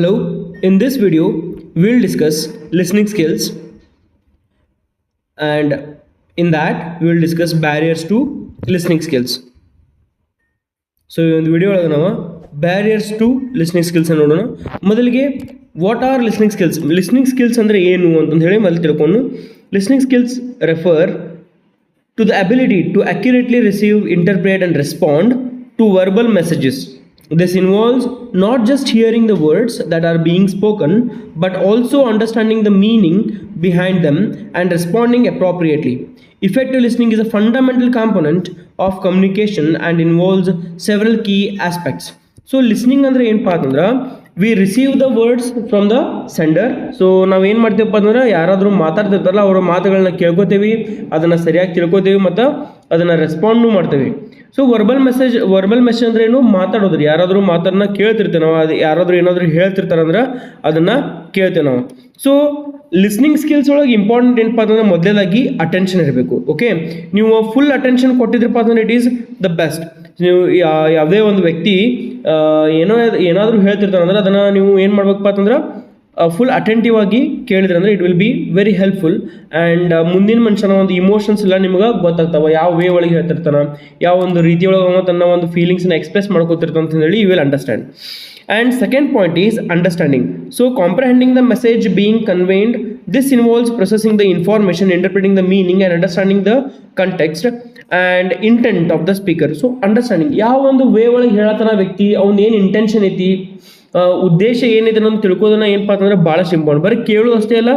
Hello, in this video, we'll discuss listening skills and in that, we will discuss barriers to listening skills. So, ಈ ಒಂದು video, ಒಳಗೆ ನಾವು barriers to listening skills ನೋಡೋಣ ಮೊದಲಿಗೆ what are listening skills listening skills ಅಂದರೆ ಏನು ಅಂತಂದು ಹೇಳಿ ಮೊದಲು ತಿಳ್ಕೊಂಡು listening skills refer to the ability to accurately receive, interpret, and respond to verbal messages. This involves not just hearing the words that are being spoken, but also understanding the meaning behind them and responding appropriately. Effective listening is a fundamental component of communication and involves several key aspects. So listening ಅಂದ್ರೆ ಏನಪ್ಪಾ ಅಂತಂದ್ರೆ we receive the words from the sender so ನಾವು ಏನು ಮಾಡ್ತೀವಪ್ಪ ಅಂದ್ರೆ ಯಾರಾದರೂ ಮಾತಾಡ್ತಿರ್ತಾರಲ್ಲ ಅವರ ಮಾತುಗಳನ್ನ ಕೇಳ್ಕೊತೀವಿ ಅದನ್ನು ಸರಿಯಾಗಿ ತಿಳ್ಕೊತೀವಿ ಮತ್ತು ಅದನ್ನು ರೆಸ್ಪಾಂಡು ಮಾಡ್ತೀವಿ so verbal message verbal message ಅಂದ್ರೆ ಏನು? ಮಾತಾಡೋದ್ರಿ. ಯಾರಾದರೂ ಮಾತನ್ನ ಕೇಳ್ತಿರ್ತೇವೆ ನಾವು. ಅದು ಯಾರಾದರೂ ಏನಾದರೂ ಹೇಳ್ತಿರ್ತಾರಂದ್ರೆ ಅದನ್ನು ಕೇಳ್ತೇವೆ ನಾವು. ಸೊ ಲಿಸ್ನಿಂಗ್ ಸ್ಕಿಲ್ಸ್ ಒಳಗೆ ಇಂಪಾರ್ಟೆಂಟ್ ಏನಪ್ಪ ಅಂತಂದ್ರೆ ಮೊದಲೇದಾಗಿ ಅಟೆನ್ಷನ್ ಇರಬೇಕು. ಓಕೆ ನೀವು ಫುಲ್ ಅಟೆನ್ಷನ್ ಕೊಟ್ಟಿದ್ರಪ್ಪ ಅಂದ್ರೆ ಇಟ್ ಈಸ್ ದ ಬೆಸ್ಟ್ ನೀವು ಯಾವುದೇ ಒಂದು ವ್ಯಕ್ತಿ ಏನೋ, ಏನಾದರೂ ಹೇಳ್ತಿರ್ತಾರೆ ಅಂದ್ರೆ ಅದನ್ನು ನೀವು ಏನು ಮಾಡ್ಬೇಕಪ್ಪ ಅಂತಂದ್ರೆ ಫುಲ್ ಅಟೆಂಟಿವ್ ಆಗಿ ಕೇಳಿದ್ರೆ ಅಂದ್ರೆ it will be very helpful and ಮುಂದಿನ ಮನುಷ್ಯನ ಒಂದು ಇಮೋಷನ್ಸ್ ಎಲ್ಲ ನಿಮ್ಗೆ ಗೊತ್ತಾಗ್ತಾವ. ಯಾವ ವೇ ಒಳಗೆ ಹೇಳ್ತಿರ್ತಾನ, ಯಾವ ಒಂದು ರೀತಿ ಅವ ತನ್ನ ಒಂದು ಫೀಲಿಂಗ್ಸ್ನ ಎಕ್ಸ್ಪ್ರೆಸ್ ಮಾಡ್ಕೊತಿರ್ತಾನೆ ಅಂತ ಹೇಳಿ you will understand and second point is understanding so comprehending the message being conveyed this involves processing the information interpreting the meaning and understanding the context and intent of the speaker so understanding ಯಾವ ಒಂದು way ಒಳಗೆ ಹೇಳತನ ವ್ಯಕ್ತಿ, ಅವ್ನ ಏನು intention ಐತಿ ಉದ್ದೇಶ ಏನಿದೆ ಅನ್ನೋದು ತಿಳ್ಕೋದನ್ನ ಏನಪ್ಪಾ ಅಂತಂದ್ರೆ ಭಾಳಷ್ಟು ಇಂಪಾರ್ಟೆಂಟ್ ಬರೀ ಕೇಳೋದು ಅಷ್ಟೇ ಅಲ್ಲ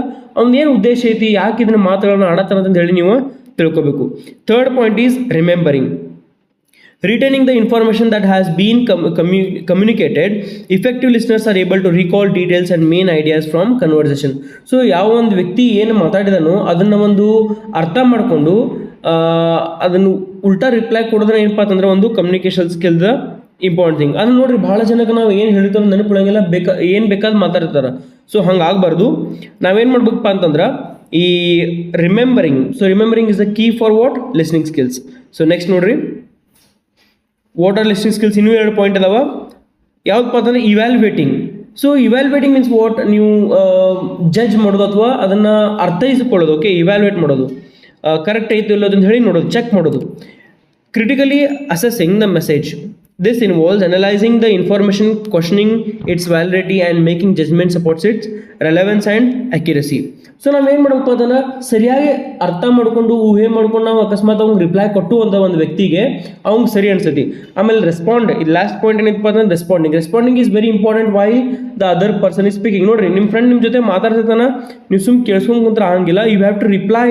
ಏನು ಉದ್ದೇಶ ಐತಿ, ಯಾಕೆ ಇದನ್ನ ಮಾತುಗಳನ್ನ ಆಡತ್ತಾನ ಅಂತ ಹೇಳಿ ನೀವು ತಿಳ್ಕೊಬೇಕು. Third point is remembering returning the information that has been commu communicated effective listeners are able to recall details and main ideas from conversation. So ಯಾವ ಒಂದು ವ್ಯಕ್ತಿ ಏನು ಮಾತಾಡಿದನೋ ಅದನ್ನು ಒಂದು ಅರ್ಥ ಮಾಡಿಕೊಂಡು ಅದನ್ನು ಉಲ್ಟಾ ರಿಪ್ಲೈ ಕೊಡೋದ್ರೆ ಏನಪ್ಪ ಅಂತಂದ್ರೆ ಒಂದು ಕಮ್ಯುನಿಕೇಷನ್ ಸ್ಕಿಲ್ದ ಇಂಪಾರ್ಟೆಂಟ್ ಥಿಂಗ್ ಅದು ನೋಡ್ರಿ ಭಾಳ ಜನಕ್ಕೆ ನಾವು ಏನು ಹೇಳ್ತಾರೆ ನೆನಪಿಡಂಗಿಲ್ಲ. ಬೇಕಾ, ಏನು ಬೇಕಾದ್ ಮಾತಾಡ್ತಾರೆ. ಸೊ ಹಂಗೆ ಆಗಬಾರ್ದು ನಾವೇನು ಮಾಡ್ಬೇಕಪ್ಪ ಅಂತಂದ್ರೆ, ಈ remembering so remembering is a key for what listening skills so next ನೋಡ್ರಿ. ವಾಟ್ ಆರ್ ಲಿಸ್ನಿಂಗ್ ಸ್ಕಿಲ್ಸ್ ಇನ್ನೂ ಎರಡು ಪಾಯಿಂಟ್ ಅದಾವ ಯಾವ್ದಪ್ಪ ಅಂತಂದ್ರೆ evaluating so evaluating means what ನೀವು ಜಡ್ಜ್ ಮಾಡೋದು ಅಥವಾ ಅದನ್ನು ಅರ್ಥೈಸಿಕೊಳ್ಳೋದು ಓಕೆ ಇವ್ಯಾಲ್ಯುವೇಟ್ ಮಾಡೋದು. ಕರೆಕ್ಟ್ ಐತಿ ಇಲ್ಲೋದು ಅಂತ ಹೇಳಿ ನೋಡೋದು ಚೆಕ್ ಮಾಡೋದು. Critically assessing the message. This involves analyzing the information, questioning its validity, and making judgments supports its relevance and accuracy. So ನಾವೇನು ಮಾಡಬೇಕು ಅದನ್ನು ಸರಿಯಾಗಿ ಅರ್ಥ ಮಾಡ್ಕೊಂಡು ಊಹೆ ಮಾಡ್ಕೊಂಡು ನಾವು ಅಕಸ್ಮಾತ್ ಅವ್ನಿಗೆ ರಿಪ್ಲೈ ಕೊಟ್ಟು ಅಂತ ಒಂದು ವ್ಯಕ್ತಿಗೆ ಅವ್ನಿಗೆ ಸರಿ ಅನ್ಸತಿ. ಆಮೇಲೆ ರೆಸ್ಪಾಂಡ್ ಇದು ಲಾಸ್ಟ್ ಪಾಯಿಂಟ್ ಏನಿತ್ತು ಅಂದ್ರೆ responding responding is very important why the other person is speaking ನೋಡ್ರಿ ನಿಮ್ಮ ಫ್ರೆಂಡ್ ನಿಮ್ಮ ಜೊತೆ ಮಾತಾಡ್ತಿರ್ತಾನ ನೀವು ಸುಮ್ ಕೇಳಿಸ್ಕೊಂಡು ಕುಂತ್ರ ಆಗಂಗಿಲ್ಲ. You have to reply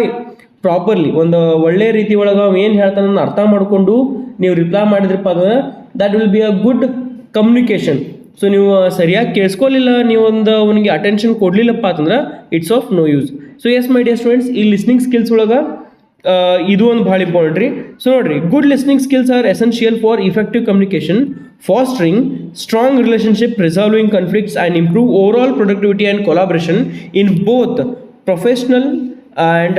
properly ಒಂದು ಒಳ್ಳೆಯ ರೀತಿ ಒಳಗೆ ಅವ್ನು ಏನು ಹೇಳ್ತಾನೆ ಅರ್ಥ ಮಾಡಿಕೊಂಡು ನೀವು ರಿಪ್ಲೈ ಮಾಡಿದ್ರಪ್ಪ ಅಂದ್ರೆ that will be a good communication so ನೀವು ಸರಿಯಾಗಿ ಕೇಳಿಸ್ಕೊಳ್ಳಿಲ್ಲ ನೀವೊಂದು ಅವನಿಗೆ ಅಟೆನ್ಷನ್ ಕೊಡಲಿಲ್ಲಪ್ಪ ಅಂತಂದ್ರೆ it's of no use so as my dear students ಈ ಲಿಸ್ನಿಂಗ್ ಸ್ಕಿಲ್ಸ್ ಒಳಗೆ ಇದು ಒಂದು ಭಾಳ ಇಂಪಾರ್ಟೆಂಟ್ ರೀ. ಸೊ ನೋಡಿರಿ good listening skills are essential for effective communication fostering strong relationship resolving conflicts and improve overall productivity and collaboration in both professional and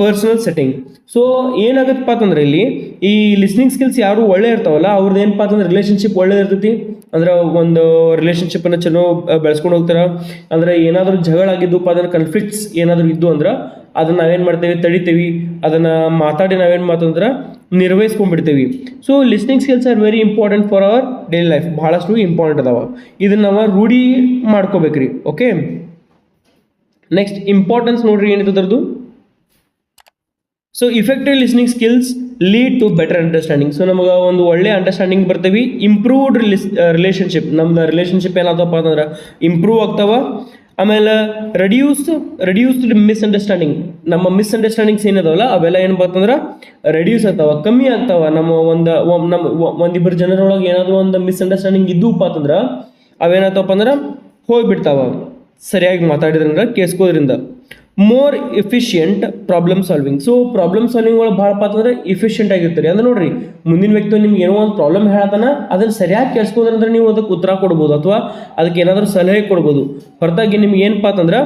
personal setting so ಏನಾಗುತ್ತಪ್ಪ ಅಂತಂದ್ರೆ ಇಲ್ಲಿ ಈ ಲಿಸ್ನಿಂಗ್ ಸ್ಕಿಲ್ಸ್ ಯಾರು ಒಳ್ಳೆ ಇರ್ತಾವಲ್ಲ ಅವ್ರದ್ದು ಏನಪ್ಪ ಅಂತಂದ್ರೆ ರಿಲೇಷನ್ಶಿಪ್ ಒಳ್ಳೆ ಇರ್ತೈತಿ. ಅಂದ್ರೆ ಒಂದು ರಿಲೇಷನ್ಶಿಪ್ಪನ್ನು ಚಲೋ ಬೆಳೆಸ್ಕೊಂಡು ಹೋಗ್ತಾರೆ. ಅಂದ್ರೆ ಏನಾದರೂ ಜಗಳ ಆಗಿದ್ದು ಅಂದ್ರೆ ಕನ್ಫ್ಲಿಕ್ಟ್ಸ್ ಏನಾದರೂ ಇದ್ದು ಅಂದ್ರೆ ಅದನ್ನ ನಾವೇನು ಮಾಡ್ತೇವೆ? ತಡಿತೀವಿ. ಅದನ್ನು ಮಾತಾಡಿ ನಾವೇನು ಮಾತಂದ್ರೆ ನಿರ್ವಹಿಸ್ಕೊಂಡ್ಬಿಡ್ತೀವಿ. So listening skills are very important for our daily life ಭಾಳಷ್ಟು ಇಂಪಾರ್ಟೆಂಟ್ ಅದಾವ. ಇದನ್ನ ನಾವು ರೂಢಿ ಮಾಡ್ಕೋಬೇಕ್ರಿ ಓಕೆ ನೆಕ್ಸ್ಟ್ ಇಂಪಾರ್ಟೆನ್ಸ್ ನೋಡ್ರಿ ಏನಿದೆ ಅದ್ರದ್ದು? So effective listening skills lead to better understanding so ನಮಗೆ ಒಂದು ಒಳ್ಳೆ ಅಂಡರ್ಸ್ಟ್ಯಾಂಡಿಂಗ್ ಬರ್ತೀವಿ. ಇಂಪ್ರೂವ್ಡ್ ರಿಲಿಸ್ ರಿಲೇಷನ್ಶಿಪ್ ನಮ್ದು ರಿಲೇಷನ್ಶಿಪ್ ಏನಾದಪ್ಪ ಅಂತಂದ್ರೆ ಇಂಪ್ರೂವ್ ಆಗ್ತಾವ. ಆಮೇಲೆ ರೆಡ್ಯೂಸ್ ರೆಡ್ಯೂಸ್ಡ್ ಮಿಸ್ಅಂಡರ್ಸ್ಟ್ಯಾಂಡಿಂಗ್ ನಮ್ಮ ಮಿಸ್ಅಂಡರ್ಸ್ಟ್ಯಾಂಡಿಂಗ್ಸ್ ಏನಿದಾವಲ್ಲ, ಅವೆಲ್ಲ ಏನು ಬರ್ತಂದ್ರೆ ರೆಡ್ಯೂಸ್ ಆಗ್ತಾವ, ಕಮ್ಮಿ ಆಗ್ತಾವ. ನಮ್ಮ ಒಂದು ನಮ್ಮ ಒಂದಿಬ್ಬರು ಜನರೊಳಗೆ ಏನಾದರೂ ಒಂದು ಮಿಸ್ಅಂಡರ್ಸ್ಟ್ಯಾಂಡಿಂಗ್ ಇದ್ದೂಪ್ಪ ಅಂತಂದ್ರೆ, ಅವೇನಾಗ್ತಾವಪ್ಪ ಅಂದ್ರೆ, ಹೋಗ್ಬಿಡ್ತಾವ. ಸರಿಯಾಗಿ ಮಾತಾಡಿದ್ರಂದ್ರೆ ಕೇಳಿಸ್ಕೋದ್ರಿಂದ more efficient problem solving so problem solving ಒಳಗೆ ಭಾಳಪ್ಪ ಅಂತಂದ್ರೆ ಇಫಿಷಿಯಂಟ್ ಆಗಿರ್ತಾರೆ. ಅಂದ್ರೆ ನೋಡ್ರಿ, ಮುಂದಿನ ವ್ಯಕ್ತಿ ನಿಮ್ಗೆ ಏನೋ ಒಂದು ಪ್ರಾಬ್ಲಮ್ ಹೇಳತಾನ, ಅದನ್ನು ಸರಿಯಾಗಿ ಕೇಳಿಸ್ಕೋದ್ರಂದ್ರೆ ನೀವು ಅದಕ್ಕೆ ಉತ್ತರ ಕೊಡ್ಬೋದು ಅಥವಾ ಅದಕ್ಕೆ ಏನಾದರೂ ಸಲಹೆ ಕೊಡ್ಬೋದು. ಹೊರತಾಗಿ ನಿಮ್ಗೆ ಏನಪ್ಪ ಅಂತಂದ್ರೆ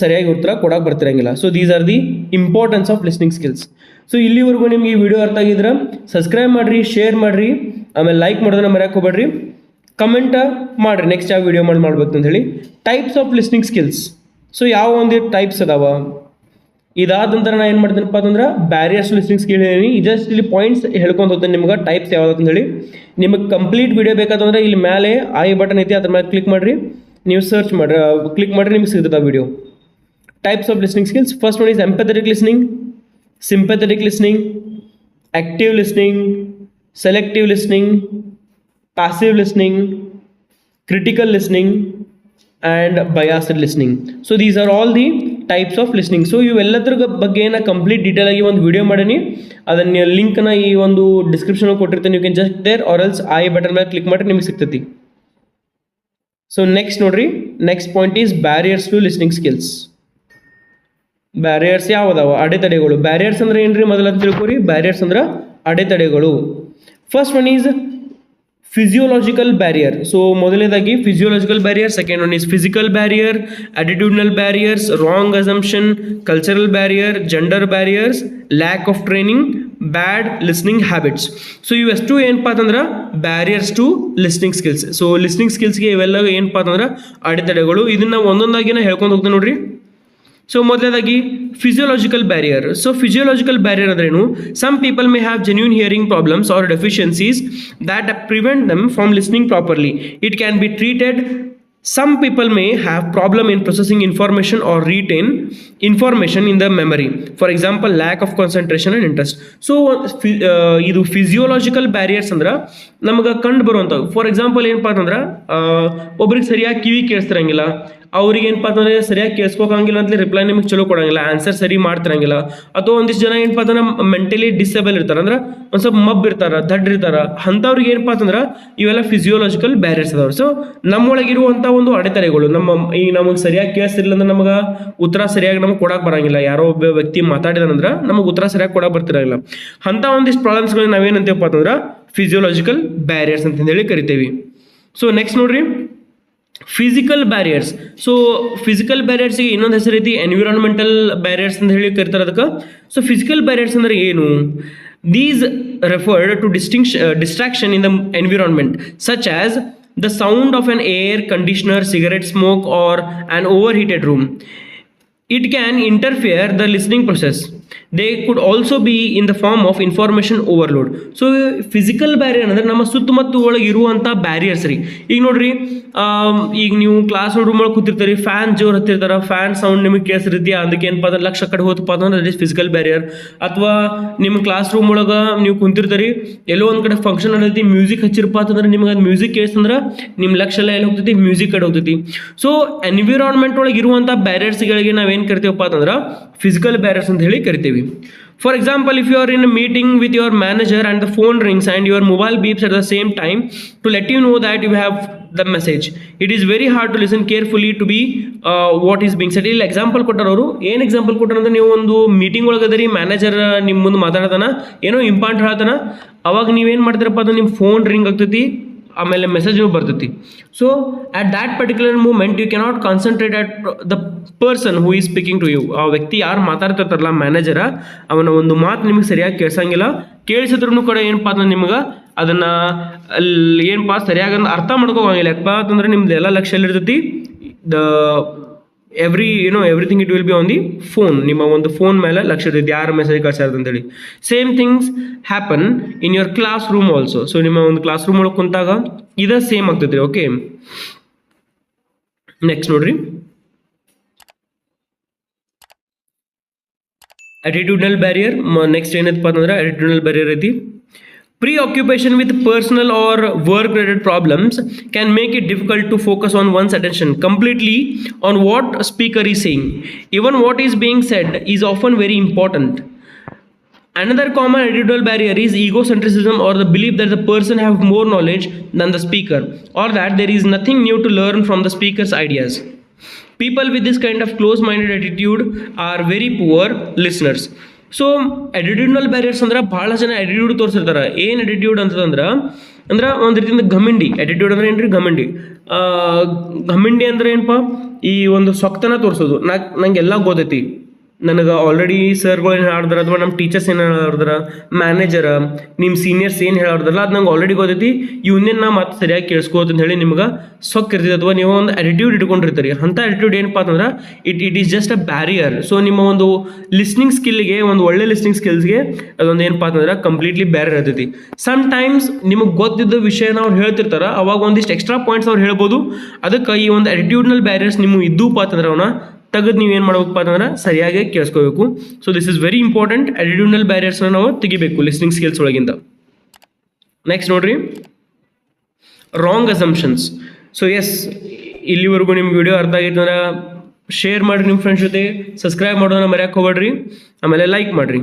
ಸರಿಯಾಗಿ ಉತ್ತರ ಕೊಡಕ್ಕೆ ಬರ್ತಿರಂಗಿಲ್ಲ. So these are the importance of listening skills so ಇಲ್ಲಿವರೆಗೂ ನಿಮ್ಗೆ ಈ ವಿಡಿಯೋ ಅರ್ಥ ಆಗಿದ್ರೆ ಸಬ್ಸ್ಕ್ರೈಬ್ ಮಾಡಿರಿ ಶೇರ್ ಮಾಡಿರಿ, ಆಮೇಲೆ ಲೈಕ್ ಮಾಡೋದನ್ನ ಮರ್ಯಾಕೆ ಹೋಗ್ಬೇಡ್ರಿ. ಕಮೆಂಟ್ ಮಾಡಿರಿ ನೆಕ್ಸ್ಟ್ ಯಾವ ವಿಡಿಯೋ ಮಾಡಿ ಮಾಡ್ಬೇಕು ಅಂತ ಹೇಳಿ types of listening skills so ಯಾವ ಒಂದು ಟೈಪ್ಸ್ ಅದಾವ? ಇದಾದ ನಂತರ ನಾನು ಏನು ಮಾಡ್ತೀನಪ್ಪ ಅಂತಂದ್ರೆ ಬ್ಯಾರಿಯರ್ಸ್ ಲಿಸ್ನಿಂಗ್ ಸ್ಕಿಲ್ ಹೇಳಿ ಜಸ್ಟ್ ಇಲ್ಲಿ ಪಾಯಿಂಟ್ಸ್ ಹೇಳ್ಕೊಂತ ಹೋಗ್ತೇನೆ ನಿಮ್ಗೆ. ಟೈಪ್ಸ್ ಯಾವ್ದು ಅಂತ ಹೇಳಿ. ನಿಮಗೆ ಕಂಪ್ಲೀಟ್ ವಿಡಿಯೋ ಬೇಕಾದಂದ್ರೆ ಇಲ್ಲಿ ಮೇಲೆ ಐ ಬಟನ್ ಐತಿ ಅದ್ರ ಮೇಲೆ ಕ್ಲಿಕ್ ಮಾಡಿರಿ. ನೀವು ಸರ್ಚ್ ಮಾಡಿರಿ. ಕ್ಲಿಕ್ ಮಾಡಿರಿ ನಿಮ್ಗೆ ಸಿಗ್ತದೆ video types of listening skills first one is empathetic listening sympathetic listening active listening selective listening passive listening critical listening, and biased listening. So, these are all the types of listening so ಇವೆಲ್ಲದ್ರ ಬಗ್ಗೆ ನಾ complete detail ಆಗಿ ಒಂದು video ಮಾಡೀನಿ. ಅದನ್ನ ಲಿಂಕ್ನ ಈ ಒಂದು description ಕೊಟ್ಟಿರ್ತೇನೆ. You can just there are else I button ಮೇಲೆ ಕ್ಲಿಕ್ ಮಾಡಿ ನಿಮಗೆ ಸಿಗ್ತೈತಿ. ಸೊ ನೆಕ್ಸ್ಟ್ ನೋಡ್ರಿ. Next point is barriers to listening skills barriers ಯಾವ್ದಾವ? ಅಡೆತಡೆಗಳು. ಬ್ಯಾರಿಯರ್ಸ್ ಅಂದ್ರೆ ಏನ್ರಿ ಮೊದಲ ತಿಳ್ಕೊರಿ? ಬ್ಯಾರಿಯರ್ಸ್ ಅಂದ್ರೆ ಅಡೆತಡೆಗಳು. First one is physiological barrier so ಮೊದಲನೇದಾಗಿ physiological barrier second one is physical barrier attitudinal barriers wrong assumption cultural barrier gender barriers lack of training bad listening habits so ಇವೆಷ್ಟು ಏನಪ್ಪ ಅಂತಂದ್ರೆ barriers to listening skills so listening ಸ್ಕಿಲ್ಸ್ಗೆ ಇವೆಲ್ಲ ಏನಪ್ಪ ಅಂತಂದ್ರೆ ಅಡೆತಡೆಗಳು. ಇದನ್ನು ಒಂದೊಂದಾಗಿನ ಹೇಳ್ಕೊಂಡು ಹೋಗ್ತೇನೆ ನೋಡ್ರಿ. ಸೊ ಮೊದಲನೇದಾಗಿ physiological barrier so physiological barrier ಅಂದ್ರೇನು? Some people may have genuine hearing problems or deficiencies that prevent them from listening properly it can be treated some people may have problem in processing information or retain information in the memory. For example, lack of concentration and interest. So ಇದು physiological barriers ಅಂದ್ರೆ ನಮಗೆ ಕಂಡು ಬರುವಂಥವು. For example ಏನಪ್ಪ ಅಂತಂದ್ರೆ ಒಬ್ರಿಗೆ ಸರಿಯಾಗಿ ಕಿವಿ ಕೇಳಿಸ್ತಿರಂಗಿಲ್ಲ. ಅವ್ರಿಗೆ ಏನಪ್ಪ ಅಂತಂದ್ರೆ ಸರಿಯಾಗಿ ಕೇಳಿಸ್ಕೋಕಂಗಿಲ್ಲ ಅಂತಲೇ ರಿಪ್ಲೈ ನಿಮಗೆ ಚಲೋ ಕೊಡಂಗಿಲ್ಲ. ಆನ್ಸರ್ ಸರಿ ಮಾಡ್ತಿರಂಗಿಲ್ಲ. ಅಥವಾ ಒಂದಿಷ್ಟು ಜನ ಏನಪ್ಪ ಅಂತಂದ್ರೆ ಮೆಂಟಲಿ ಡಿಸೇಬಲ್ ಇರ್ತಾರೆ. ಅಂದ್ರೆ ಒಂದು ಸ್ವಲ್ಪ ಮಬ್ ಇರ್ತಾರೆ, ದಡ್ಡ ಇರ್ತಾರೆ. ಅಂಥವ್ರಿಗೆ ಏನಪ್ಪ ಅಂತಂದ್ರೆ ಇವೆಲ್ಲ ಫಿಸಿಯೋಲಾಜಿಕಲ್ ಬ್ಯಾರಿಯರ್ಸ್ ಅದಾವೆ. ಸೊ ನಮ್ಮೊಳಗಿರುವಂಥ ಒಂದು ಅಡೆತಡೆಗಳು. ನಮ್ಮ ಈ ನಮಗೆ ಸರಿಯಾಗಿ ಕೇಳಿಸ್ತಿರ್ಲಿಲ್ಲ ಅಂದ್ರೆ ನಮಗೆ ಉತ್ತರ ಸರಿಯಾಗಿ ನಮಗೆ ಕೊಡಕ್ಕೆ ಬರಂಗಿಲ್ಲ. ಯಾರೋ ಒಬ್ಬ ವ್ಯಕ್ತಿ ಮಾತಾಡಿದಾನಂದ್ರೆ ನಮಗೆ ಉತ್ತರ ಸರಿಯಾಗಿ ಕೊಡಕ್ಕೆ ಬರ್ತಿರಂಗಿಲ್ಲ. ಅಂಥ ಒಂದಿಷ್ಟು ಪ್ರಾಬ್ಲಮ್ಸ್ಗಳನ್ನ ನಾವೇನಂತೇವಪ್ಪ ಅಂತಂದ್ರೆ ಫಿಸಿಯೋಲಾಜಿಕಲ್ ಬ್ಯಾರಿಯರ್ಸ್ ಅಂತ ಹೇಳಿ ಕರಿತೀವಿ. ಸೊ ನೆಕ್ಸ್ಟ್ ನೋಡ್ರಿ. ಫಿಸಿಕಲ್ ಬ್ಯಾರಿಯರ್ಸ್ ಸೊ ಫಿಸಿಕಲ್ ಬ್ಯಾರಿಯರ್ಸ್ಗೆ ಇನ್ನೊಂದು ಹೆಸರು ಐತಿ ಎನ್ವಿರಾನ್ಮೆಂಟಲ್ ಬ್ಯಾರಿಯರ್ಸ್ ಅಂತ ಹೇಳಿ ಕರಿತಾರೆ ಅದಕ್ಕೆ. ಸೊ ಫಿಸಿಕಲ್ ಬ್ಯಾರಿಯರ್ಸ್ ಅಂದ್ರೆ ಏನು? These referred to distinc distraction in the environment such as the sound of an air conditioner cigarette smoke or an overheated room. It can interfere the listening process. They could also be in the form of information overload. So physical barrier ಅಂದ್ರೆ ನಮ್ಮ ಸುತ್ತಮುತ್ತ ಒಳಗೆ ಇರುವಂಥ barriers ರೀ. ಈಗ ನೋಡ್ರಿ ಈಗ ನೀವು ಕ್ಲಾಸ್ ರೂಮ್ ಒಳಗೆ ಕೂತಿರ್ತೀರಿ ಫ್ಯಾನ್ ಜೋರು ಹತ್ತಿರ್ತಾರೆ ಫ್ಯಾನ್ ಸೌಂಡ್ ನಿಮಗೆ ಕೇಳಿಸಿರ್ತಿ ಅದಕ್ಕೆ ಏನಪ್ಪ ಅಂದ್ರೆ ಲಕ್ಷ ಕಡೆ ಹೋದಪ್ಪ ಅಂದ್ರೆ ಇಸ್ ಫಿಸಿಕಲ್ ಬ್ಯಾರಿಯರ್ ಅಥವಾ ನಿಮ್ಮ ಕ್ಲಾಸ್ ರೂಮ್ ಒಳಗೆ ನೀವು ಕುಂತಿರ್ತೀರಿ, ಎಲ್ಲೋ ಒಂದು ಕಡೆ ಫಂಕ್ಷನ್ ನಡೆದೈತಿ ಮ್ಯೂಸಿಕ್ ಹಚ್ಚಿರಪ್ಪ ಅಂತಂದ್ರೆ ನಿಮ್ಗೆ ಅದು ಮ್ಯೂಸಿಕ್ ಕೇಳಿಸ್ತಂದ್ರೆ ನಿಮ್ಮ ಲಕ್ಷ ಎಲ್ಲ ಎಲ್ಲಿ ಹೋಗ್ತೈತಿ ಮ್ಯೂಸಿಕ್ ಕಡೆ ಹೋಗ್ತೈತಿ. ಸೊ ಎನ್ವಿರಾನ್ಮೆಂಟ್ ಒಳಗೆ ಇರುವಂಥ ಬ್ಯಾರಿಯರ್ಸ್ಗಳಿಗೆ ನಾವೇನು ಕರಿತೀವಪ್ಪ ಅಂತಂದ್ರೆ ಫಿಸಿಕಲ್ ಬ್ಯಾರಿಯರ್ಸ್ ಅಂತ ಹೇಳಿ ಕರಿತೀವಿ. For example if you are in a meeting with your manager and the phone rings and your mobile beeps at the same time to let you know that you have the message it is very hard to listen carefully to be what is being said ಇಲ್ಲಿ example ಕೊಟ್ಟಾರ ಅವರು, ಏನು example ಕೊಟ್ಟರು ಅಂದ್ರೆ ನೀವು ಒಂದು meeting ಒಳಗದರಿ manager ನಿಮ್ಮ ಮುಂದೆ ಮಾತಾಡ್ತಾನೆ, ಏನೋ ಇಂಪಾರ್ಟೆಂಟ್ ಹೇಳ್ತಾನ, ಅವಾಗ ನೀವೇನು ಮಾಡ್ತೀರಪ್ಪ, ಅದು ನಿಮ್ಮ ಫೋನ್ ರಿಂಗ್ ಆಗ್ತೈತಿ ಆಮೇಲೆ ಮೆಸೇಜು ಬರ್ತೈತಿ. So at that particular moment you cannot concentrate at the person who is speaking to you ಆ ವ್ಯಕ್ತಿ ಯಾರು ಮಾತಾಡ್ತಿರ್ತಾರಲ್ಲ ಮ್ಯಾನೇಜರ ಅವನ ಒಂದು ಮಾತು ನಿಮಗೆ ಸರಿಯಾಗಿ ಕೇಳಿಸಂಗಿಲ್ಲ. ಕೇಳಿಸಿದ್ರು ಕೂಡ ಏನಪ್ಪ ಅಂದ್ರೆ ನಿಮ್ಗೆ ಅದನ್ನು ಅಲ್ಲಿ ಏನಪ್ಪ ಸರಿಯಾಗಿ ಅರ್ಥ ಮಾಡ್ಕೋಂಗಿಲ್ಲ ಯಾಕಪ್ಪ ಅಂತಂದ್ರೆ ನಿಮ್ದು ಎಲ್ಲ ಲಕ್ಷ್ಯ ಎಲ್ಲಿರ್ತೈತಿ the every you know everything it will be on the phone ನಿಮ್ಮ ಒಂದು ಫೋನ್ ಮೇಲೆ ಲಕ್ಷ ಇರ್ತೈತಿ ಯಾರು ಮೆಸೇಜ್ ಅಂತ ಅಂತೇಳಿ. Same things happen in your classroom also so ನಿಮ್ಮ ಒಂದು ಕ್ಲಾಸ್ ರೂಮ್ ಒಳಗೆ ಕುಂತಾಗ ಇದ ಸೇಮ್ ಆಗ್ತೈತ್ರಿ ಓಕೆ ನೆಕ್ಸ್ಟ್ ನೋಡ್ರಿ. ಅಟಿಟ್ಯೂಡ್ನಲ್ ಬ್ಯಾರಿಯರ್ ನೆಕ್ಸ್ಟ್ ಏನೈತಪ್ಪ ಅಂತಂದ್ರೆ ಅಟಿಟ್ಯೂಡ್ನಲ್ ಬ್ಯಾರಿಯರ್ ಐತಿ. Preoccupation with personal or work related problems can make it difficult to focus on one's attention completely on what a speaker is saying. Even what is being said is often very important. Another common attitudinal barrier is egocentrism or the belief that the person have more knowledge than the speaker or that there is nothing new to learn from the speaker's ideas. People with this kind of close minded attitude are very poor listeners. So attitudinal barriers ಅಂದ್ರೆ ಭಾಳ ಜನ attitude ತೋರಿಸಿರ್ತಾರೆ. ಏನು attitude ಅಂತಂದ್ರೆ ಅಂದ್ರೆ ಒಂದು ರೀತಿಯಿಂದ ಘಮಿಂಡಿ. Attitude ಅಂದ್ರೆ ಏನ್ರಿ? ಘಮಿಂಡಿ. ಘಮಿಂಡಿ ಅಂದ್ರೆ ಏನಪ್ಪ ಈ ಒಂದು ಸ್ವಕ್ತನ ತೋರಿಸೋದು. ನಾ ನಂಗೆ ಎಲ್ಲ ಗೊತ್ತೈತಿ. ನನಗೆ ಆಲ್ರೆಡಿ ಸರ್ಗಳು ಏನು ಹೇಳಿದ್ರ ಅಥವಾ ನಮ್ಮ ಟೀಚರ್ಸ್ ಏನು ಹೇಳಿದ್ರ ಮ್ಯಾನೇಜರ ನಿಮ್ಮ ಸೀನಿಯರ್ಸ್ ಏನು ಹೇಳಿದ್ರಲ್ಲ ಅದು ನಂಗೆ ಆಲ್ರೆಡಿ ಗೊತ್ತೈತಿ. ಇವನ್ನೇನು ನಾ ಮತ್ತೆ ಸರಿಯಾಗಿ ಕೇಳಿಸ್ಕೋತ ಅಂತ ಹೇಳಿ ನಿಮ್ಗೆ ಸೊಕ್ ಇರ್ತೈತಿ, ಅಥವಾ ನೀವು ಒಂದು ಅಟಿಟ್ಯೂಡ್ ಇಟ್ಕೊಂಡಿರ್ತೀರಿ. ಅಂಥ ಅಟಿಟ್ಯೂಡ್ ಏನಪ್ಪ ಅಂತಂದ್ರೆ it it is just a barrier so ನಿಮ್ಮ ಒಂದು ಲಿಸ್ನಿಂಗ್ ಸ್ಕಿಲ್ಗೆ ಒಂದು ಒಳ್ಳೆ ಲಿಸ್ನಿಂಗ್ ಸ್ಕಿಲ್ಸ್ಗೆ ಅದೊಂದು ಏನಪ್ಪ ಅಂತಂದ್ರೆ ಕಂಪ್ಲೀಟ್ಲಿ ಬೇರೆ ಇರ್ತೈತಿ. ಸಮ್ ಟೈಮ್ಸ್ ನಿಮಗೆ ಗೊತ್ತಿದ್ದ ವಿಷಯನ ಅವ್ರು ಹೇಳ್ತಿರ್ತಾರೆ, ಅವಾಗ ಒಂದಿಷ್ಟು ಎಕ್ಸ್ಟ್ರಾ ಪಾಯಿಂಟ್ಸ್ ಅವ್ರು ಹೇಳ್ಬೋದು. ಅದಕ್ಕೆ ಈ ಒಂದು ಅಟಿಟ್ಯೂಡ್ನಲ್ ಬ್ಯಾರಿಯರ್ಸ್ ನಿಮಗೆ ಇದ್ದೂಪ ಅಂತಂದ್ರೆ ಅವನ್ನ ತೆಗೆದು ನೀವು ಏನು ಮಾಡ್ಬೇಕಪ್ಪ ಅಂತಂದ್ರೆ ಸರಿಯಾಗಿ ಕೇಳಿಸ್ಕೋಬೇಕು. So this is very important attitudinal ಬ್ಯಾರಿಯರ್ಸ್ನ ನಾವು ತೆಗಿಬೇಕು ಲಿಸ್ನಿಂಗ್ ಸ್ಕಿಲ್ಸ್ ಒಳಗಿಂದ. ನೆಕ್ಸ್ಟ್ ನೋಡ್ರಿ. ರಾಂಗ್ ಅಸಂಪ್ಷನ್ಸ್ ಸೊ ಎಸ್ ಇಲ್ಲಿವರೆಗೂ ನಿಮ್ಗೆ ವಿಡಿಯೋ ಅರ್ಥ ಆಗಿತ್ತು ಅಂದ್ರೆ ಶೇರ್ ಮಾಡಿರಿ ನಿಮ್ಮ ಫ್ರೆಂಡ್ಸ್ ಜೊತೆ ಸಬ್ಸ್ಕ್ರೈಬ್ ಮಾಡೋದನ್ನ ಮರ್ಯಾಕೆ ಹೋಗ್ಬೇಡ್ರಿ. ಆಮೇಲೆ ಲೈಕ್ ಮಾಡಿರಿ.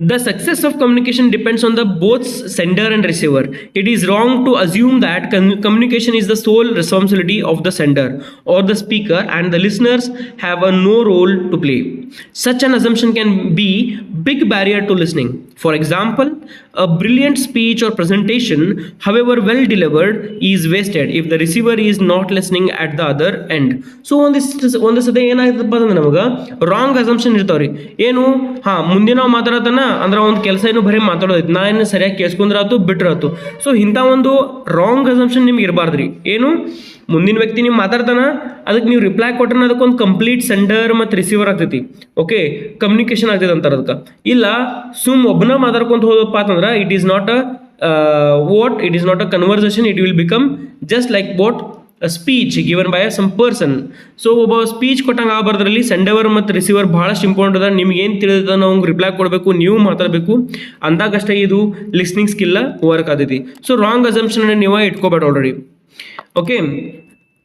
The success of communication depends on the both sender and receiver. It is wrong to assume that communication is the sole responsibility of the sender or the speaker and the listeners have a no role to play. Such an assumption can be big barrier to listening. For example, a brilliant speech or presentation, however well delivered, is wasted if the receiver is not listening at the other end. So ಒಂದಿಷ್ಟು ಒಂದು ಸತಿ ಏನಾಗ್ತದಪ್ಪ ಅಂದ್ರೆ ನಮಗೆ wrong assumption ಇರ್ತಾವ್ರಿ ಏನು ಹಾ ಮುಂದೆ ನಾವು ಮಾತಾಡತನ ಅಂದ್ರೆ ಒಂದು ಕೆಲಸ ಏನು ಬರೀ ಮಾತಾಡೋದೈತಿ ನಾ ಏನು ಸರಿಯಾಗಿ ಕೇಳಿಸ್ಕೊಂಡ್ರಾತು ಬಿಟ್ರಾತು ಸೊ ಇಂಥ ಒಂದು ರಾಂಗ್ ಅಸಂಪ್ಷನ್ ನಿಮ್ಗೆ ಇರಬಾರ್ದ್ರಿ ಏನು ಮುಂದಿನ ವ್ಯಕ್ತಿ ನೀವು ಮಾತಾಡ್ತಾನ ಅದಕ್ಕೆ ನೀವು ರಿಪ್ಲೈ ಕೊಟ್ರೆ ಅದಕ್ಕೊಂದು ಕಂಪ್ಲೀಟ್ ಸೆಂಡರ್ ಮತ್ತು ರಿಸೀವರ್ ಆಗ್ತೈತಿ. ಓಕೆ ಕಮ್ಯುನಿಕೇಶನ್ ಆಗ್ತೈತೆ ಅಂತಾರೆ ಅದಕ್ಕೆ ಇಲ್ಲ, ಸುಮ್ ಒಬ್ಬನ ಮಾತಾಡ್ಕೊಂತ ಹೋದಪ್ಪ ಅಂತಂದ್ರೆ it is not a what it is not a conversation it will become just like what speech given by a some person so ಒಬ್ಬ ಸ್ಪೀಚ್ ಕೊಟ್ಟಂಗೆ ಆಗಬಾರ್ದ್ರಲ್ಲಿ ಸೆಂಡವರ್ ಮತ್ತು ರಿಸೀವರ್ ಭಾಳಷ್ಟು ಇಂಪಾರ್ಟೆಂಟ್ ಅದ. ನಿಮ್ಗೆ ಏನು ತಿಳಿದ ನಾವು ರಿಪ್ಲೈ ಕೊಡಬೇಕು, ನೀವು ಮಾತಾಡಬೇಕು. ಅಂದಾಗಷ್ಟೇ ಇದು ಲಿಸ್ನಿಂಗ್ ಸ್ಕಿಲ್ಲ ವರ್ಕ್ ಆಗ್ತೈತಿ. ಸೊ ರಾಂಗ್ ಅಸಂಪ್ಷನ್ ನೀವು ಇಟ್ಕೋಬೇಡ already okay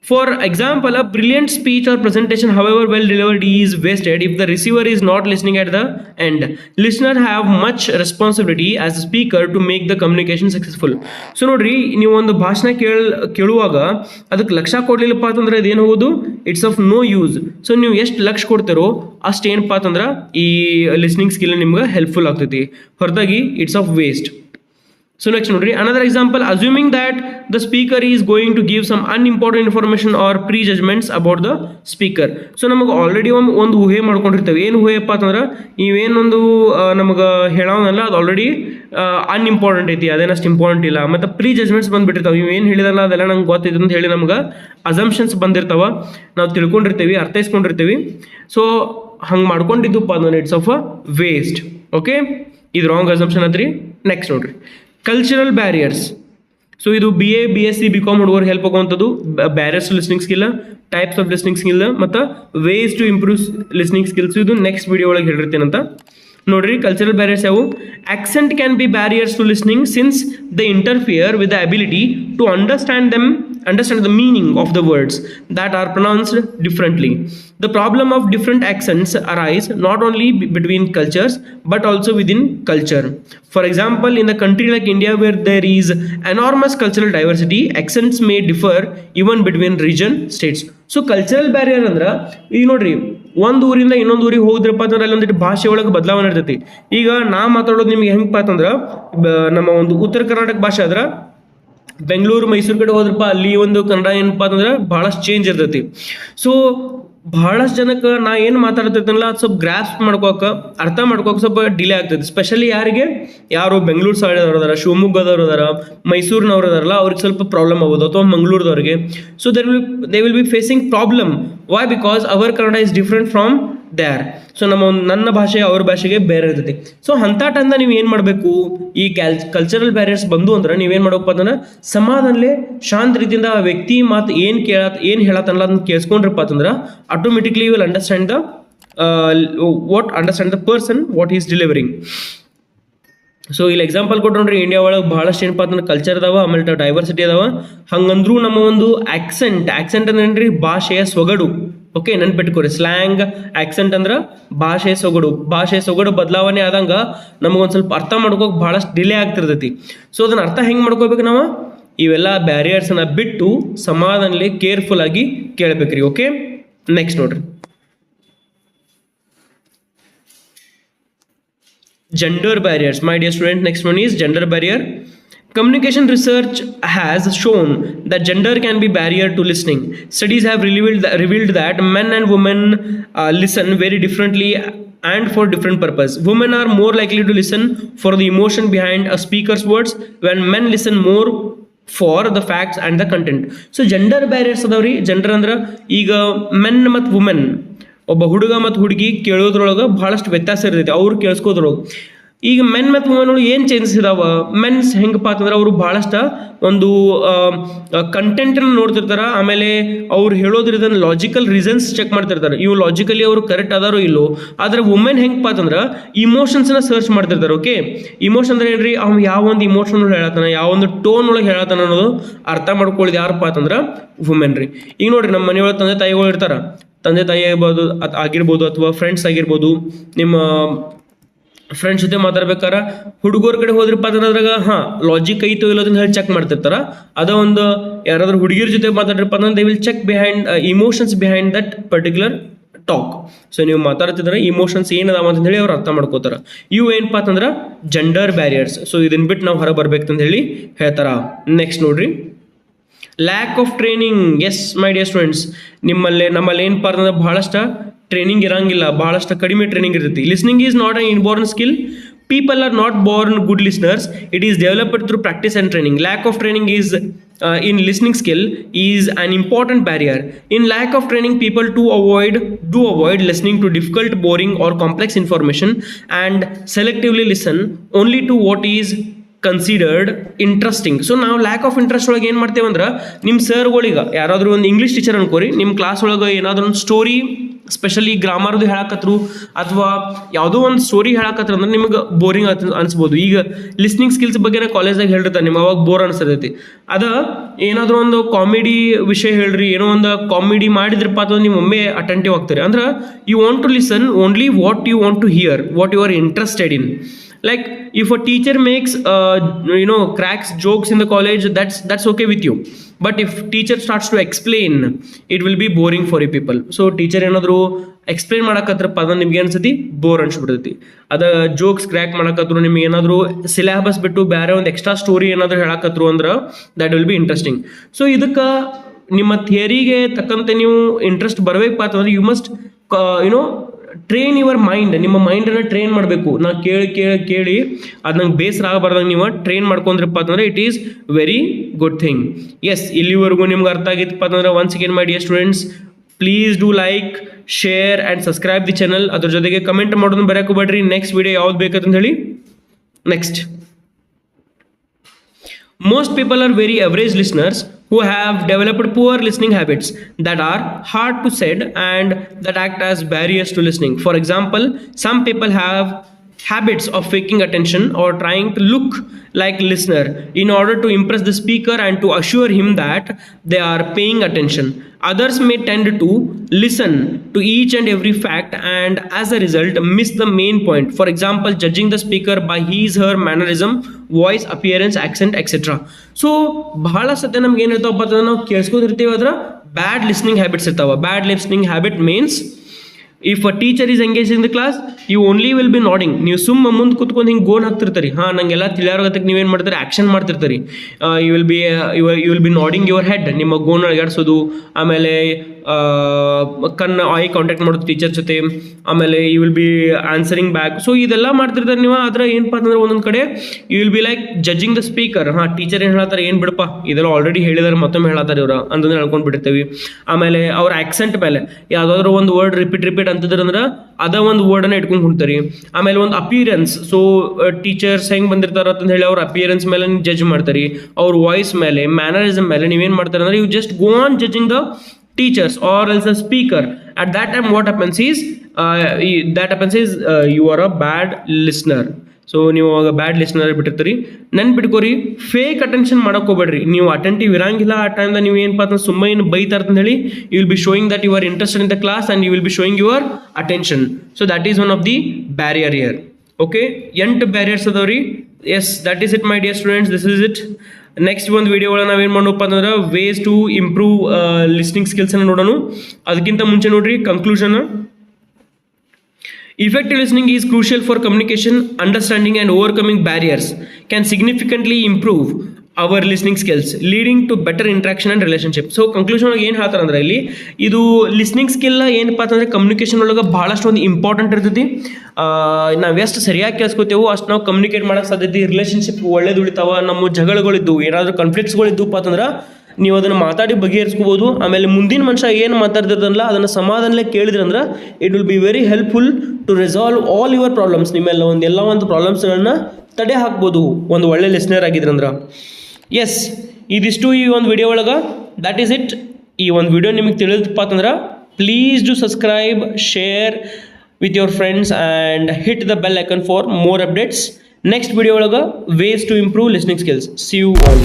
for example a brilliant speech or presentation however well delivered is wasted if the receiver is not listening at the end listener have much responsibility as a speaker to make the communication successful So ನೋಡ್ರಿ ನೀವು ಒಂದು ಭಾಷಣ ಕೇಳ್ ಕೇಳುವಾಗ ಅದಕ್ಕೆ ಲಕ್ಷ ಕೊಡ್ಲಿಲ್ಲಪ್ಪ ಅಂತಂದ್ರೆ ಇದೇನು ಹೋಗೋದು it's of no use so ನೀವು ಎಷ್ಟು ಲಕ್ಷ ಕೊಡ್ತೀರೋ ಅಷ್ಟು ಏನಪ್ಪ ಅಂತಂದ್ರೆ ಈ ಲಿಸ್ನಿಂಗ್ ಸ್ಕಿಲ್ ನಿಮ್ಗೆ ಹೆಲ್ಪ್ಫುಲ್ ಆಗ್ತೈತಿ ಹೊರತಾಗಿ it's of waste So next another example assuming assuming the speaker is going to give some unimportant unimportant or prejudgments about the speaker so ನಮಗೆ ಆಲ್ರೆಡಿ ಒಂದು ಒಂದು ಊಹೆ ಮಾಡ್ಕೊಂಡಿರ್ತೇವೆ. ಏನು ಊಹೆಪ್ಪ ಅಂತಂದ್ರೆ ಇವೇನೊಂದು ನಮಗೆ ಹೇಳೋನಲ್ಲ, ಅದು ಆಲ್ರೆಡಿ ಅನ್ಇಂಪಾರ್ಟೆಂಟ್ ಐತಿ ಅದೇನಷ್ಟು ಇಂಪಾರ್ಟೆಂಟ್ ಇಲ್ಲ. ಮತ್ತು ಪ್ರೀ ಜಜ್ಮೆಂಟ್ಸ್ ಬಂದ್ಬಿಟ್ಟಿರ್ತಾವೆ ಇವೇನು ಹೇಳಿದಲ್ಲ, ಅದೆಲ್ಲ ನಂಗೆ ಗೊತ್ತೈತೆ ಅಂತ ಹೇಳಿ ನಮ್ಗೆ ಅಸಂಪ್ಷನ್ಸ್ ಬಂದಿರ್ತಾವೆ. ನಾವು ತಿಳ್ಕೊಂಡಿರ್ತೀವಿ, ಅರ್ಥೈಸ್ಕೊಂಡಿರ್ತೀವಿ. ಸೊ ಹಂಗೆ ಮಾಡ್ಕೊಂಡಿದ್ದಪ್ಪ ಅಂದ್ರೆ it's of a waste okay ಇದು ರಾಂಗ್ ಅಸಂಪ್ಷನ್ ಅದ್ರಿ ನೆಕ್ಸ್ಟ್ ನೋಡ್ರಿ. ಕಲ್ಚರಲ್ ಬ್ಯಾರಿಯರ್ಸ್ ಸೊ ಇದು B A B S C B com ಹುಡುಗರು ಹೆಲ್ಪ್ ಆಗುವಂಥದ್ದು. Barriers listening skill types of listening skill ಮತ್ತು ways to improve listening skills ಇದು next video ಒಳಗೆ ಹೇಳಿರ್ತೀನಂತ ನೋಡ್ರಿ ಕಲ್ಚರಲ್ ಬ್ಯಾರಿಯರ್ಸ್ ಯಾವು accent can be barriers to listening since the interfere with the ability to understand them understand the meaning of the words that are pronounced differently. The problem of different accents arise not only between cultures but also within culture. For example, in a country like India where there is enormous cultural diversity, accents may differ even between region states. So cultural barrier ಅಂದ್ರೆ ಈಗ ನೋಡ್ರಿ ಒಂದು ಊರಿಂದ ಇನ್ನೊಂದು ಊರಿಗೆ ಹೋದ್ರಪ್ಪ ಅಂತಂದ್ರೆ ಅಲ್ಲಿ ಒಂದಿಟ್ಟು ಭಾಷೆ ಒಳಗೆ ಬದಲಾವಣೆ ಇರ್ತೈತಿ ಈಗ ನಾ ಮಾತಾಡೋದು ನಿಮ್ಗೆ ಹೆಂಗಪ್ಪ ಅಂತಂದ್ರೆ ನಮ್ಮ ಒಂದು ಉತ್ತರ ಕರ್ನಾಟಕ ಭಾಷೆ ಆದ್ರೆ ಬೆಂಗಳೂರು, ಮೈಸೂರು ಕಡೆ ಹೋದ್ರಪ್ಪ, ಅಲ್ಲಿ ಒಂದು ಕನ್ನಡ ಏನಪ್ಪ ಅಂತಂದ್ರೆ ಬಹಳಷ್ಟು ಚೇಂಜ್ ಇರ್ತೈತಿ. ಸೊ ಬಹಳಷ್ಟು ಜನಕ್ಕೆ ನಾ ಏನು ಮಾತಾಡ್ತಿರ್ತೀನಲ್ಲ, ಅದು ಸ್ವಲ್ಪ ಗ್ರಾಸ್ಪ್ ಮಾಡ್ಕೋಕ ಅರ್ಥ ಮಾಡ್ಕೋಕೆ ಸ್ವಲ್ಪ ಡಿಲೇ ಆಗ್ತೈತಿ. ಸ್ಪೆಷಲಿ ಯಾರಿಗೆ? ಯಾರು ಬೆಂಗಳೂರು ಸೈಡ್ ಅವ್ರು ಅದಾರ, ಶಿವಮೊಗ್ಗದವ್ರು ಅದಾರ, ಮೈಸೂರಿನವ್ರು ಅದಾರಲ್ಲ, ಅವ್ರಿಗೆ ಸ್ವಲ್ಪ ಪ್ರಾಬ್ಲಮ್ ಆಗ್ಬೋದು ಅಥವಾ ಮಂಗಳೂರದವ್ರಿಗೆ. So there will they will be facing problem why because our Kannada is different from their so ನಮ್ಮ ನನ್ನ ಭಾಷೆ, ಅವ್ರ ಭಾಷೆಗೆ ಬೇರೆ ಇರ್ತೈತಿ. ಸೊ ಅಂಥ ಟೈಮ್ದಾಗ ನೀವು ಏನು ಮಾಡಬೇಕು? ಈ ಕ್ಯಾಲ್ ಕಲ್ಚರಲ್ ಬ್ಯಾರಿಯರ್ಸ್ ಬಂದು ಅಂದ್ರೆ ನೀವೇನು ಮಾಡಬೇಕು ಅಂತಂದ್ರೆ ಸಮಾಧಾನಲೆ ಶಾಂತ ರೀತಿಯಿಂದ ಆ ವ್ಯಕ್ತಿ ಮಾತು ಏನು ಕೇಳ ಏನು ಹೇಳತ್ತಲ್ಲ ಅದನ್ನ ಕೇಳಿಸ್ಕೊಂಡ್ರಪ್ಪ ಅಂತಂದ್ರೆ automatically will understand the what understand the person what is delivering so ಇಲ್ಲಿ ಎಕ್ಸಾಂಪಲ್ ಕೊಟ್ಟು ನೋಡ್ರಿ ಇಂಡಿಯಾ ಒಳಗೆ ಭಾಳಷ್ಟು ಏನಪ್ಪ ಅಂದ್ರೆ ಕಲ್ಚರ್ ಅದಾವ, ಆಮೇಲೆ ಡೈವರ್ಸಿಟಿ ಅದಾವ. ಹಂಗಂದ್ರೂ ನಮ್ಮ ಒಂದು ಆಕ್ಸೆಂಟ್ ಆಕ್ಸೆಂಟ್ ಅಂದ್ರೆ ಭಾಷೆಯ ಸೊಗಡು. ಓಕೆ ನೆನ್ಪಿಟ್ಕೊರಿ. ಸ್ಲ್ಯಾಂಗ್ ಆಕ್ಸೆಂಟ್ ಅಂದ್ರೆ ಭಾಷೆ ಸೊಗಡು. ಭಾಷೆ ಸೊಗಡು ಬದಲಾವಣೆ ಆದಂಗ ನಮಗೊಂದು ಸ್ವಲ್ಪ ಅರ್ಥ ಮಾಡ್ಕೋಕೆ ಭಾಳಷ್ಟು ಡಿಲೇ ಆಗ್ತಿರ್ತೈತಿ. ಸೊ ಅದನ್ನ ಅರ್ಥ ಹೆಂಗೆ ಮಾಡ್ಕೋಬೇಕು ನಾವು? ಇವೆಲ್ಲ ಬ್ಯಾರಿಯರ್ಸನ್ನ ಬಿಟ್ಟು ಸಮಾಧಾನಲಿ ಕೇರ್ಫುಲ್ ಆಗಿ ಕೇಳ್ಬೇಕ್ರಿ ಓಕೆ ನೆಕ್ಸ್ಟ್ ನೋಡ್ರಿ. Gender barriers. My dear student next one is gender barrier. Communication research has shown that gender can be barrier to listening. Studies have revealed revealed that men and women uh, listen very differently and for different purpose. Women are more likely to listen for the emotion behind a speaker's words, when men listen more for the facts and the content. So gender barriers ಅದಾವ ರೀ gender ಅಂದ್ರೆ ಈಗ men ಮತ್ತು ಒಬ್ಬ ಹುಡುಗ ಮತ್ತು ಹುಡುಗಿ ಕೇಳೋದ್ರೊಳಗೆ ಭಾಳಷ್ಟು ವ್ಯತ್ಯಾಸ ಇರ್ತೈತಿ ಅವ್ರು ಕೇಳಿಸ್ಕೋದ್ರೊಳಗೆ ಈಗ ಮೆನ್ ಮತ್ತು ವುಮೆನ್ ಏನು ಚೇಂಜಸ್ ಇದಾವ? ಮೆನ್ಸ್ ಹೆಂಗಪ್ಪ ಅಂತಂದ್ರೆ ಅವರು ಭಾಳಷ್ಟು ಒಂದು ಕಂಟೆಂಟನ್ನು ನೋಡ್ತಿರ್ತಾರೆ, ಆಮೇಲೆ ಅವ್ರು ಹೇಳೋದ್ರಿಂದ ಲಾಜಿಕಲ್ ರೀಸನ್ಸ್ ಚೆಕ್ ಮಾಡ್ತಿರ್ತಾರೆ. ಇವು ಲಾಜಿಕಲಿ ಅವರು ಕರೆಕ್ಟ್ ಅದಾರೋ ಇಲ್ಲೋ, ಆದ್ರೆ ವುಮೆನ್ ಹೆಂಗಪ್ಪ ಅಂತಂದ್ರೆ ಇಮೋಷನ್ಸ್ನ ಸರ್ಚ್ ಮಾಡ್ತಿರ್ತಾರೆ ಓಕೆ ಇಮೋಷನ್ ಅಂದ್ರೆ ಏನ್ರಿ, ಅವ್ನು ಯಾವ ಒಂದು ಇಮೋಷನ್ ಹೇಳತ್ತಾನ ಯಾವ ಒಂದು ಟೋನ್ ಒಳಗೆ ಹೇಳತ್ತಾನ ಅನ್ನೋದು ಅರ್ಥ ಮಾಡ್ಕೊಳ್ಳೋದು ಯಾರಪ್ಪ ಅಂತಂದ್ರೆ ವುಮೆನ್ ರೀ. ಈಗ ನೋಡ್ರಿ ನಮ್ಮ ಮನೆಯೊಳಗೆ ತಂದೆ ತಾಯಿಗಳು ಇರ್ತಾರೆ. ತಂದೆ ತಾಯಿ ಆಗ್ಬೋದು ಆಗಿರ್ಬೋದು ಅಥವಾ ಫ್ರೆಂಡ್ಸ್ ಆಗಿರ್ಬೋದು, ನಿಮ್ಮ ಫ್ರೆಂಡ್ಸ್ ಜೊತೆ ಮಾತಾಡ್ಬೇಕಾರ ಹುಡುಗರ ಕಡೆ ಹೋದ್ರಪ್ಪ ಅಂದ್ರೆ ಅದ್ರಾಗ, ಹಾಂ ಲಾಜಿಕ್ ಐತೋ ಇಲ್ಲೋ ಅಂತ ಹೇಳಿ ಚೆಕ್ ಮಾಡ್ತಿರ್ತಾರ. ಅದ ಒಂದು ಯಾರಾದ್ರೂ ಹುಡುಗಿಯರ ಜೊತೆ ಮಾತಾಡ್ರಪ್ಪ ಅಂದ್ರೆ they will check behind emotions behind that particular talk so ನೀವು ಮಾತಾಡ್ತಿದ್ರೆ ಇಮೋಷನ್ಸ್ ಏನದಾವ ಅಂತ ಹೇಳಿ ಅವ್ರು ಅರ್ಥ ಮಾಡ್ಕೋತಾರೆ. ಇವು ಏನಪ್ಪ ಅಂತಂದ್ರೆ ಜೆಂಡರ್ ಬ್ಯಾರಿಯರ್ಸ್ ಸೊ ಇದನ್ನ ಬಿಟ್ಟು ನಾವು ಹೊರ ಅಂತ ಹೇಳಿ ಹೇಳ್ತಾರ. ನೆಕ್ಸ್ಟ್ ನೋಡ್ರಿ. Lack of training yes my dear students ನಿಮ್ಮಲ್ಲಿ ನಮ್ಮಲ್ಲಿ ಏನಪ್ಪ ಅಂತಂದ್ರೆ ಭಾಳಷ್ಟು ಟ್ರೈನಿಂಗ್ ಇರಂಗಿಲ್ಲ ಭಾಳಷ್ಟು ಕಡಿಮೆ ಟ್ರೈನಿಂಗ್ ಇರ್ತೈತಿ. Listening is not an inborn skill people are not born good listeners it is developed through practice and training lack of training is in listening skill is an important barrier in lack of training people to avoid do avoid listening to difficult boring or complex information and selectively listen only to what is considered interesting so ನಾವು lack of interest ಒಳಗೆ ಏನು ಮಾಡ್ತೇವೆ ಅಂದ್ರೆ ನಿಮ್ಮ ಸರ್ಗಳಿಗೆ ಯಾರಾದರೂ ಒಂದು English teacher ಅನ್ಕೋರಿ ನಿಮ್ಮ class ಒಳಗೆ ಏನಾದರೂ ಒಂದು ಸ್ಟೋರಿ ಸ್ಪೆಷಲಿ ಗ್ರಾಮರ್ದು ಹೇಳಕತ್ರು ಅಥವಾ ಯಾವುದೋ ಒಂದು ಸ್ಟೋರಿ ಹೇಳಕತ್ರ ಅಂದ್ರೆ ನಿಮಗೆ ಬೋರಿಂಗ್ ಅನಿಸ್ಬೋದು ಅನ್ಸ್ಬೋದು. ಈಗ ಲಿಸ್ನಿಂಗ್ ಸ್ಕಿಲ್ಸ್ ಬಗ್ಗೆ ನಾ ಕಾಲೇಜಾಗ ಹೇಳಿರ್ತಾರೆ ನಿಮ್ಗೆ ಅವಾಗ ಬೋರ್ ಅನ್ಸತೈತಿ. ಅದ ಏನಾದರೂ ಒಂದು ಕಾಮಿಡಿ ವಿಷಯ ಹೇಳ್ರಿ, ಏನೋ ಒಂದು ಕಾಮಿಡಿ ಮಾಡಿದ್ರಪ್ಪ ಅಥವಾ ನೀವು ಒಮ್ಮೆ ಅಟೆಂಟಿವ್ ಆಗ್ತಾರೆ. ಅಂದ್ರೆ you want to listen only what you want to hear what you are interested in like if a teacher makes you know cracks jokes in the college that's that's okay with with you if teacher starts to to it will be boring for for people so teacher ಏನಾದರೂ explain ಮಾಡಕತ್ರಪ್ಪ ಪದ ನಿಮ್ಗೆ ಅನ್ಸತಿ bore ಅನ್ಸ್ಬಿಡ್ತೈತಿ. ಅದ jokes crack ಮಾಡಕತ್ರು ನಿಮ್ಗೆ ಏನಾದರೂ syllabus ಬಿಟ್ಟು ಬೇರೆ ಒಂದು ಎಕ್ಸ್ಟ್ರಾ ಸ್ಟೋರಿ ಏನಾದರೂ ಹೇಳಕತ್ರು ಅಂದ್ರೆ that will be interesting so ಇದಕ್ಕೆ ನಿಮ್ಮ ಥಿಯರಿಗೆ ತಕ್ಕಂತೆ ನೀವು ಇಂಟ್ರೆಸ್ಟ್ ಬರಬೇಕಪ್ಪ ಅಂತಂದ್ರೆ you must you know train your mind ನಿಮ್ಮ ಮೈಂಡನ್ನು ಟ್ರೈನ್ ಮಾಡಬೇಕು. ನಾ ಕೇಳಿ ಕೇಳಿ ಕೇಳಿ ಅದು ನಂಗೆ ಬೇಸರ ಆಗಬಾರ್ದಂಗೆ ನೀವು ಟ್ರೈನ್ ಮಾಡ್ಕೊಂಡ್ರಪ್ಪ ಅಂತಂದ್ರೆ it is very good thing yes ಇಲ್ಲಿವರೆಗೂ ನಿಮ್ಗೆ ಅರ್ಥ ಆಗಿತ್ತಪ್ಪ ಅಂತಂದ್ರೆ once again my dear students please do like share and subscribe the channel ಅದ್ರ ಜೊತೆಗೆ ಕಮೆಂಟ್ ಮಾಡೋದನ್ನ ಬರೋಕೆ ಬೇಡ್ರಿ. ನೆಕ್ಸ್ಟ್ ವಿಡಿಯೋ ಯಾವ್ದು ಬೇಕಂತ ಹೇಳಿ. Next most people are very average listeners. Who have developed poor listening habits that are hard to said and that act as barriers to listening. For example some people have habits of faking attention or trying to look like listener in order to impress the speaker and to assure him that they are paying attention. Others may tend to listen to each and every fact and as a result miss the main point. For example judging the speaker by his or her mannerism voice appearance accent etcetera so ಬಹಳ ಸತ್ಯ ನಮ್ಗೆ ಏನಿರ್ತಾವಪ್ಪ ಅಂತಂದ್ರೆ ನಾವು ಕೇಳಿಸ್ಕೊಂಡಿರ್ತೀವಿ ಅದ್ರ bad listening habits ಇರ್ತಾವ. Bad listening habit means if a teacher is engage in the class you only will be nodding ನೀವು ಸುಮ್ಮ ಮುಂದೆ ಕುತ್ಕೊಂಡು ಹಿಂಗೆ ಗೋನ್ ಹಾಕ್ತಿರ್ತೀರಿ. ಹಾಂ, ನಂಗೆಲ್ಲ ತಿಳಿಯಾರೋಗತ್ತಕ್ಕೆ ನೀವೇನು ಮಾಡ್ತೀರಿ? Action ಮಾಡ್ತಿರ್ತೀರಿ. You will be you will be nodding your head ನಿಮ್ಮ ಗೋನ್ ಅಳಗಾಡಿಸೋದು, ಆಮೇಲೆ ಕಣ್ಣು ಐ ಕಾಂಟ್ಯಾಕ್ಟ್ ಮಾಡೋದು ಟೀಚರ್ ಜೊತೆ. ಆಮೇಲೆ you will be answering back so ಇದೆಲ್ಲ ಮಾಡ್ತಿರ್ತಾರೆ ನೀವು. ಆದ್ರೆ ಏನಪ್ಪ ಅಂತಂದ್ರೆ ಒಂದೊಂದು ಕಡೆ you will be like judging the speaker ಹಾಂ ಟೀಚರ್ ಏನು ಹೇಳ್ತಾರೆ? ಏನು ಬಿಡಪ್ಪ? ಇದೆಲ್ಲ ಆಲ್ರೆಡಿ ಹೇಳಿದಾರೆ, ಮತ್ತೊಮ್ಮೆ ಹೇಳತ್ತಾರೆ ಇವ್ರು. ಅಂತಂದ್ರೆ ಹೇಳ್ಕೊಂಡು ಬಿಡ್ತೀವಿ ಆಮೇಲೆ ಅವ್ರ ಆಕ್ಸೆಂಟ್ ಮೇಲೆ ಯಾವುದಾದ್ರು ಒಂದು ವರ್ಡ್ ರಿಪೀಟ್ ರಿಪೀಟ್ ಅಂತಿದ್ರೆ ಅಂದ್ರೆ ಅದ ಒಂದು ವರ್ಡನ್ನು ಇಟ್ಕೊಂಡು ಕುಂತಾರೆ ಆಮೇಲೆ ಒಂದು ಅಪಿಯರೆನ್ಸ್ ಸೊ ಟೀಚರ್ಸ್ ಹೆಂಗೆ ಬಂದಿರ್ತಾರೆ ಅಂತ ಹೇಳಿ ಅವ್ರ ಅಪಿಯರೆನ್ಸ್ ಮೇಲೆ ಜಜ್ ಮಾಡ್ತಾರೆ. ಅವ್ರ ವಾಯ್ಸ್ ಮೇಲೆ ಮ್ಯಾನರಿಸಮ್ ಮೇಲೆ ನೀವೇನು ಮಾಡ್ತಾರೆ ಅಂದ್ರೆ you just go on judging the teachers or else a speaker. At that time what happens is uh, that happens is uh, you are a bad listener. So ನೀವು ಅವಾಗ ಬ್ಯಾಡ್ ಲಿಸ್ನರ್ ಬಿಟ್ಟಿರ್ತೀರಿ ನೆನ್ಪಿಟ್ಕೋರಿ fake attention ಮಾಡಕ್ ಹೋಗ್ಬೇಡ್ರಿ. ನೀವು attentive ಇರಂಗಿಲ್ಲ ಆ ಟೈಮ್ದಾಗ ನೀವು ಏನಪ್ಪ ಅಂತ ಸುಮ್ಮನೆ ಏನು ಬೈತಾರ ಅಂತ ಹೇಳಿ you will be showing that you are interested in the class and you will be showing your attention so that is one of the barrier here okay ಎಂಟು ಬ್ಯಾರಿಯರ್ಸ್ ಅದಾವ್ರಿ. Yes that is it my dear students this is it next ಒಂದು ವೀಡಿಯೋಗಳು ನಾವೇನು ಮಾಡೋಪ್ಪ ಅಂತಂದ್ರೆ ways to improve listening ಸ್ಕಿಲ್ಸನ್ನು ನೋಡೋಣ. ಅದಕ್ಕಿಂತ ಮುಂಚೆ ನೋಡಿರಿ conclusion effective listening is crucial for communication understanding and overcoming barriers can significantly improve our listening skills leading to better interaction and relationship so conclusion ಒಳಗೆ ಏನು ಹೇಳ್ತಾರೆ ಅಂದ್ರೆ ಇಲ್ಲಿ, ಇದು ಲಿಸ್ನಿಂಗ್ ಸ್ಕಿಲ್ ಏನಪ್ಪ ಅಂತಂದ್ರೆ ಕಮ್ಯುನಿಕೇಷನ್ ಒಳಗೆ ಭಾಳಷ್ಟು ಒಂದು ಇಂಪಾರ್ಟೆಂಟ್ ಇರ್ತೈತಿ. ನಾವು ಎಷ್ಟು ಸರಿಯಾಗಿ ಕೇಳಿಸ್ಕೊತೇವೋ ಅಷ್ಟು ನಾವು ಕಮ್ಯುನಿಕೇಟ್ ಮಾಡೋಕೆ ಸಾಧ್ಯತೆ ರಿಲೇಶನ್ಶಿಪ್ ಒಳ್ಳೇದು ಉಳಿತಾವ, ನಮ್ಮ ಜಗಳಗಳಿದ್ದು ಏನಾದರೂ ಕಾನ್ಫ್ಲಿಕ್ಟ್ಸ್ಗಳಿದ್ದಪ್ಪ ಅಂತಂದ್ರೆ ನೀವು ಅದನ್ನು ಮಾತಾಡಿ ಬಗೆಹರಿಸ್ಕೋಬೋದು. ಆಮೇಲೆ ಮುಂದಿನ ಮನುಷ್ಯ ಏನು ಮಾತಾಡ್ತಿರ್ತಾರಲ್ಲ ಅದನ್ನು ಸಮಾಧಾನಲೇ ಕೇಳಿದ್ರಂದ್ರೆ it will be very helpful to resolve all your problems ನಿಮ್ಮೆಲ್ಲ ಒಂದು ಎಲ್ಲ ಒಂದು ಪ್ರಾಬ್ಲಮ್ಸ್ಗಳನ್ನ ತಡೆ ಹಾಕ್ಬೋದು, ಒಂದು ಒಳ್ಳೆ ಲಿಸ್ನರ್ ಆಗಿದ್ರಂದ್ರೆ. ಎಸ್ ಇದಿಷ್ಟು ಈ ಒಂದು ವಿಡಿಯೋ ಒಳಗೆ. ದ್ಯಾಟ್ ಈಸ್ ಇಟ್ ಈ ಒಂದು ವಿಡಿಯೋ ನಿಮಗೆ ತಿಳಿದಪ್ಪ ಅಂತಂದ್ರೆ please do subscribe share with your friends and hit the bell icon for more updates next video ಒಳಗೆ ways to improve listening skills see you all